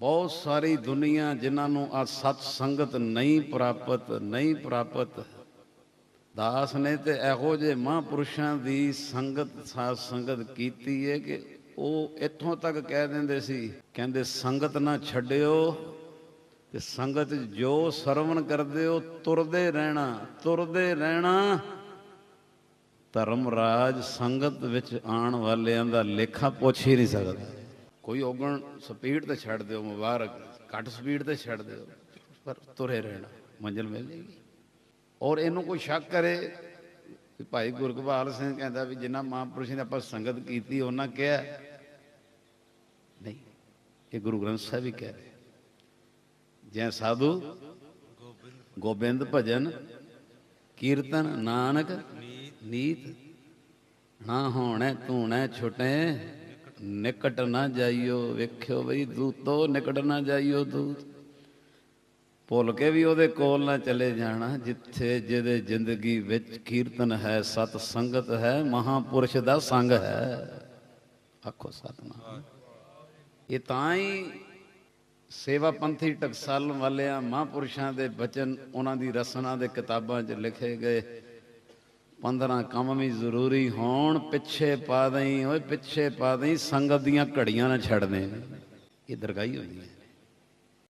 ਬਹੁਤ ਸਾਰੀ ਦੁਨੀਆ ਜਿਨ੍ਹਾਂ ਨੂੰ ਆ ਸਤ ਸੰਗਤ ਨਹੀਂ ਪ੍ਰਾਪਤ ਨਹੀਂ ਪ੍ਰਾਪਤ, ਦਾਸ ਨੇ ਤੇ ਇਹੋ ਜਿਹੇ ਮਹਾਂਪੁਰਸ਼ਾਂ ਦੀ ਸੰਗਤ, ਸਾਧ ਸੰਗਤ ਕੀਤੀ ਹੈ ਕਿ ਉਹ ਇੱਥੋਂ ਤੱਕ ਕਹਿ ਦਿੰਦੇ ਸੀ, ਕਹਿੰਦੇ ਸੰਗਤ ਨਾ ਛੱਡਿਓ ਤੇ ਸੰਗਤ ਜੋ ਸਰਵਣ ਕਰਦੇ ਹੋ ਤੁਰਦੇ ਰਹਿਣਾ ਤੁਰਦੇ ਰਹਿਣਾ। ਧਰਮ ਰਾਜ ਸੰਗਤ ਵਿੱਚ ਆਉਣ ਵਾਲਿਆਂ ਦਾ ਲੇਖਾ ਪੁੱਛ ਹੀ ਨਹੀਂ ਸਕਦਾ। ਕੋਈ ਔਗਣ ਸਪੀਡ ਤੇ ਛੱਡ ਦਿਓ, ਮੁਬਾਰਕ, ਘੱਟ ਸਪੀਡ ਤੇ ਛੱਡ ਦਿਓ, ਪਰ ਤੁਰੇ ਰਹਿਣਾ, ਮੰਜ਼ਿਲ ਮਿਲ ਜਾਏਗੀ ਔਰ ਇਹਨੂੰ ਕੋਈ ਸ਼ੱਕ ਕਰੇ ਭਾਈ ਗੁਰਗੋਪਾਲ ਸਿੰਘ ਕਹਿੰਦਾ ਵੀ ਜਿੰਨਾ ਮਹਾਂਪੁਰਸ਼ ਨੇ ਆਪਾਂ ਸੰਗਤ ਕੀਤੀ, ਉਹਨਾਂ ਕਿਹਾ, ਨਹੀਂ, ਇਹ ਗੁਰੂ ਗ੍ਰੰਥ ਸਾਹਿਬ ਹੀ ਕਹਿ ਰਹੇ। ਜੈ ਸਾਧੂ, ਗੋਬਿੰਦ ਭਜਨ, ਕੀਰਤਨ, ਨਾਨਕ, ਨੀਤ, ਨਾ ਹੋਣੇ ਤੂਣੇ ਛੁਟੇ। ਨਿਕਟ ਨਾ ਜਾਈਓ, ਵੇਖਿਓ ਬਈ ਦੂਤੋ ਨਿਕਟ ਨਾ ਜਾਈਓ ਦੂਤ। ਭੁੱਲ ਕੇ ਵੀ ਉਹਦੇ ਕੋਲ ਨਾ ਚਲੇ ਜਾਣਾ, ਜਿੱਥੇ ਜਿਹਦੇ ਜ਼ਿੰਦਗੀ ਵਿੱਚ ਕੀਰਤਨ ਹੈ, ਸਤ ਸੰਗਤ ਹੈ, ਮਹਾਪੁਰਸ਼ ਦਾ ਸੰਗ ਹੈ। ਆਖੋ ਸਤਨਾਮ। ਇਹ ਤਾਂ ਹੀ ਸੇਵਾ ਪੰਥੀ ਟਕਸਾਲ ਵਾਲਿਆਂ, ਮਹਾਂਪੁਰਸ਼ਾਂ ਦੇ ਬਚਨ, ਉਹਨਾਂ ਦੀ ਰਸਨਾ ਦੇ ਕਿਤਾਬਾਂ 'ਚ ਲਿਖੇ ਗਏ। 15 ਕੰਮ ਵੀ ਜ਼ਰੂਰੀ ਹੋਣ, ਪਿੱਛੇ ਪਾ ਦਈ, ਓਏ ਪਿੱਛੇ ਪਾ ਦਈ, ਸੰਗਤ ਦੀਆਂ ਘੜੀਆਂ ਨਾ ਛੱਡ ਦੇ ਇਹ ਦਰਗਾਹੀ ਹੁੰਦੀ ਹੈ।